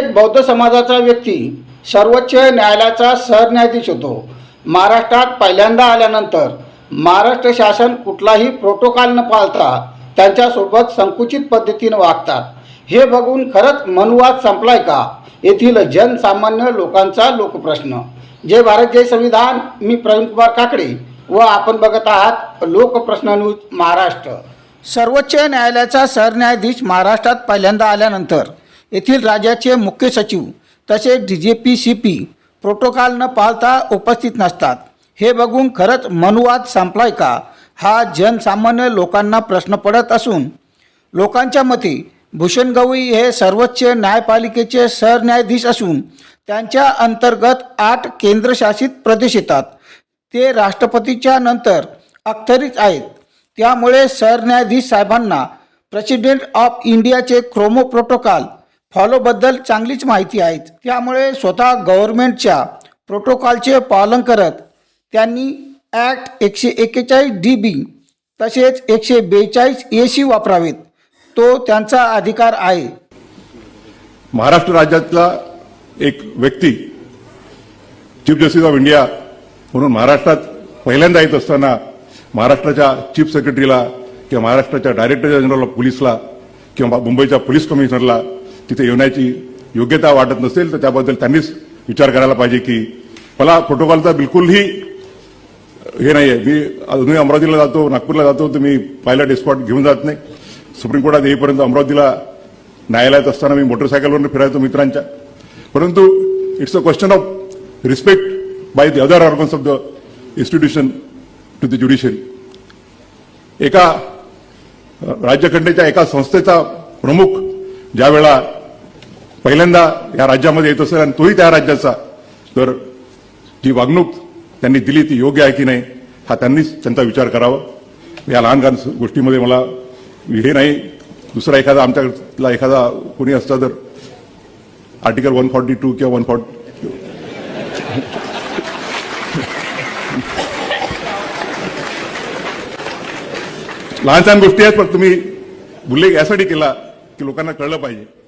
एक बौद्ध समाजाचा व्यक्ती सर्वोच्च न्यायालयाचा सरन्यायाधीश होतो. महाराष्ट्रात पहिल्यांदा आल्यानंतर महाराष्ट्र शासन कुठलाही प्रोटोकॉल न पाळता त्यांच्यासोबत संकुचित पद्धतीनं वागतात. हे बघून खरंच मनुवाद संपलाय का? येथील जनसामान्य लोकांचा लोकप्रश्न. जय भारत जय संविधान. मी प्रवीणकुमार काकडे व आपण बघत आहात लोकप्रश्न न्यूज महाराष्ट्र. सर्वोच्च न्यायालयाचा सरन्यायाधीश महाराष्ट्रात पहिल्यांदा आल्यानंतर येथील राज्याचे मुख्य सचिव तसेच D J P C P protocol न पाळता उपस्थित नसतात. हे बघून खरंच मनुवाद संपलाय का? हा जनसामान्य लोकांना प्रश्न पडत असून लोकांच्या मते भूषण गवई हे सर्वोच्च न्यायपालिकेचे सरन्यायाधीश असून त्यांच्या अंतर्गत आठ केंद्रशासित प्रदेश येतात. ते राष्ट्रपतीच्या नंतर अखत्यारीत आहेत. त्यामुळे सरन्यायाधीश साहेबांना प्रेसिडेंट ऑफ इंडियाचे क्रोमो प्रोटोकॉल फॉलोबद्दल चांगलीच माहिती आहे त्यामुळे स्वतः गव्हर्नमेंटच्या प्रोटोकॉलचे पालन करत त्यांनी ॲक्ट एकशे एक्केचाळीस डी बी तसेच एकशे बेचाळीस ए सी वापरावेत. तो त्यांचा अधिकार आहे. महाराष्ट्र राज्यातला एक व्यक्ती चीफ जस्टिस ऑफ इंडिया म्हणून महाराष्ट्रात पहिल्यांदा येत असताना महाराष्ट्राच्या चीफ सेक्रेटरीला किंवा महाराष्ट्राच्या डायरेक्टर जनरल ऑफ पोलीसला किंवा मुंबईच्या पोलीस कमिशनरला तिथे येण्याची योग्यता वाटत नसेल तर त्याबद्दल त्यांनीच विचार करायला पाहिजे की मला प्रोटोकॉलचा बिलकुलही हे नाही आहे मी अजूनही अमरावतीला जातो नागपूरला जातो तर मी पायलट एस्कॉट घेऊन जात नाही. सुप्रीम कोर्टात येईपर्यंत अमरावतीला न्यायालयात असताना मी मोटरसायकलवरून फिरायचो मित्रांच्या. परंतु it's a question of respect by the other organs of the institution to the judiciary एका राज्यघटनेच्या एका संस्थेचा प्रमुख ज्यावेळा पहिल्यांदा या राज्यामध्ये येत असेल आणि तोही त्या राज्याचा. तर जी वागणूक त्यांनी दिली ती योग्य आहे की नाही हा त्यांनीच त्यांचा विचार करावा. या लहान लहान गोष्टीमध्ये मला हे नाही. दुसरा एखादा आमच्याला एखादा कोणी असता तर आर्टिकल वन फॉर्टी टू किंवा वन फॉर्टी लहान सहान गोष्टी आहेत पण तुम्ही उल्लेख यासाठी केला की लोकांना कळलं पाहिजे.